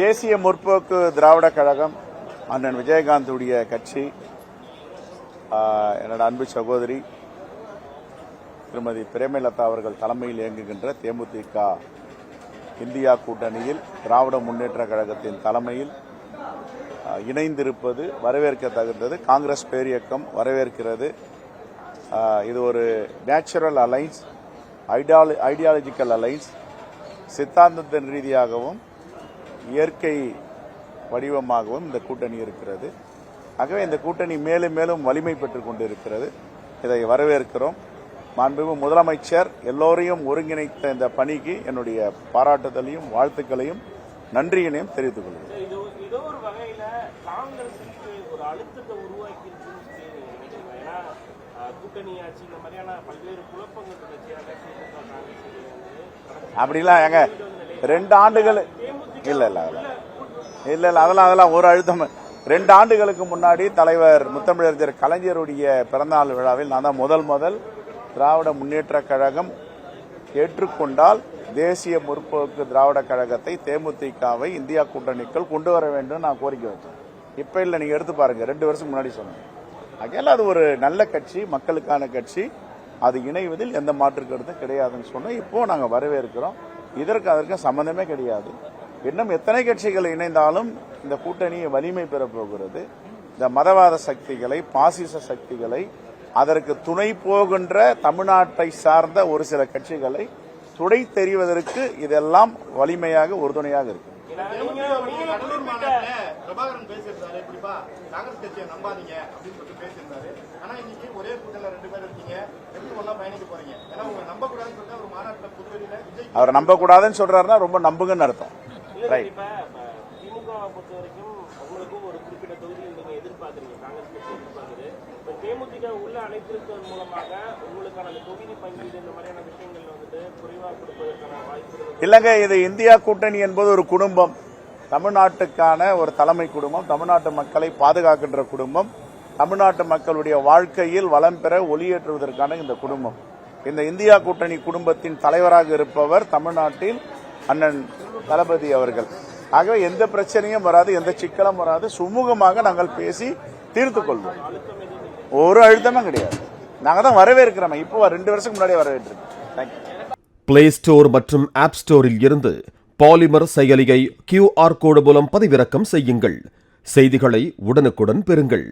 தேசிய முற்போக்கு திராவிட கழகம் அண்ணன் விஜயகாந்துடைய கட்சி என்னோட அன்பு சகோதரி திருமதி பிரேமலதா அவர்கள் தலைமையில் இயங்குகின்ற தேமுதிக இந்தியா கூட்டணியில் திராவிட முன்னேற்ற கழகத்தின் தலைமையில் இணைந்திருப்பது வரவேற்க தகுந்தது காங்கிரஸ் பேரியக்கம் வரவேற்கிறது. இது ஒரு நேச்சுரல் அலைன்ஸ் ஐடியாலஜிக்கல் அலைன்ஸ். சித்தாந்தத்தின் ரீதியாகவும் இயற்கை வடிவமாகவும் இந்த கூட்டணி இருக்கிறது. ஆகவே இந்த கூட்டணி மேலும் மேலும் வலிமை பெற்றுக் கொண்டிருக்கிறது. இதை வரவேற்கிறோம். மாண்புமிகு முதலமைச்சர் எல்லோரையும் ஒருங்கிணைத்த இந்த பணிக்கு என்னுடைய பாராட்டுதலையும் வாழ்த்துக்களையும் நன்றியினையும் தெரிவித்துக் கொள்கிறேன். ஒரு அழுத்தத்தை உருவாக்கி கூட்டணி ஆட்சி இந்த மாதிரியான பல்வேறு குழப்பங்கள் அப்படிலாம் ஏங்க ரெண்டு ஆண்டுகள் இல்ல இல்ல இல்ல. இல்ல இல்ல அதெல்லாம் அதெல்லாம் ஒரு அழுத்தம். ரெண்டு ஆண்டுகளுக்கு முன்னாடி தலைவர் முத்தமிழறிஞர் கலைஞருடைய பிறந்தநாள் விழாவில் நான் தான் முதல் முதல் திராவிட முன்னேற்ற கழகம் ஏற்றுக்கொண்டால் தேசிய முற்போக்கு திராவிட கழகத்தை தேமுதிகவை இந்தியா கூட்டணிக்குள் கொண்டு வர வேண்டும் நான் கோரிக்கை வச்சேன் இப்ப இல்லை நீங்க எடுத்து பாருங்க ரெண்டு வருஷம் முன்னாடி சொன்னேன். ஆகையால் அது ஒரு நல்ல கட்சி மக்களுக்கான கட்சி. அது இணைவதில் எந்த மாற்று கருத்தும் கிடையாதுன்னு சொன்னால் இப்போ நாங்கள் வரவேற்கிறோம். இதற்கு அதற்கு சம்பந்தமே கிடையாது. இன்னும் எத்தனை கட்சிகள் இணைந்தாலும் இந்த கூட்டணியை வலிமை பெற போகிறது. இந்த மதவாத சக்திகளை பாசிச சக்திகளை அதற்கு துணை போகின்ற தமிழ்நாட்டை சார்ந்த ஒரு சில கட்சிகளை துடை தெரிவதற்கு இதெல்லாம் வலிமையாக உறுதுணையாக இருக்கு. பிரபாகரன் பேசியிருந்தாரு. இப்படிப்பா காங்கிரஸ் கட்சியை நம்பாதீங்க அப்படின்னு சொல்லிட்டு பேசியிருந்தாரு. ஆனா இன்னைக்கு ஒரே கூட்டணியில ரெண்டு பேர் இருக்கீங்க. எப்படி ஒண்ணா பயணிக்க போறீங்க? ஏன்னா உங்க நம்ப கூடாதுன்னு சொல்லிட்டு ஒரு மாநாட்டுல புதுவெளியில விஜய் அவர் நம்பக்கூடாதுன்னு சொல்றாருன்னா ரொம்ப நம்புங்கன்னு அர்த்தம். ரைட் திமுகவை பொறுத்த வரைக்கும் உங்களுக்கும் ஒரு குறிப்பிட்ட தொகுதியில் நீங்க எதிர்பார்க்கறீங்க. காங்கிரஸ் கட்சி எதிர்பார்க்குது. இப்ப தேமுதிக உள்ள அழைத்திருப்பதன் மூலமாக உங்களுக்கான அந்த தொகுதி பங்கீடு இந்த மாதிரியான விஷயங்கள் வந்துட்டு குறைவாக கொடுப்பதற்கான வாய்ப்பு இல்லைங்க இது இந்தியா கூட்டணி என்பது ஒரு குடும்பம். தமிழ்நாட்டுக்கான ஒரு தலைமை குடும்பம் தமிழ்நாட்டு மக்களை பாதுகாக்கின்ற குடும்பம் தமிழ்நாட்டு மக்களுடைய வாழ்க்கையில் வளம் பெற ஒளியேற்றுவதற்கான இந்த குடும்பம். இந்த இந்தியா கூட்டணி குடும்பத்தின் தலைவராக இருப்பவர் தமிழ்நாட்டில் அண்ணன் தளபதி அவர்கள். ஆகவே எந்த பிரச்சனையும் வராது எந்த சிக்கலும் வராது. சுமூகமாக நாங்கள் பேசி தீர்த்து கொள்வோம். ஒரு அழுத்தமும் கிடையாது. நாங்கள் தான் வரவேற்கிறோம். இப்போ ரெண்டு வருஷத்துக்கு முன்னாடியே வரவேற்றிருக்கோம். தேங்க்யூ பிளே ஸ்டோர் மற்றும் ஆப் ஸ்டோரில் இருந்து பாலிமர் செயலியை கியூஆர் கோடு மூலம் பதிவிறக்கம் செய்யுங்கள். செய்திகளை உடனுக்குடன் பெறுங்கள்.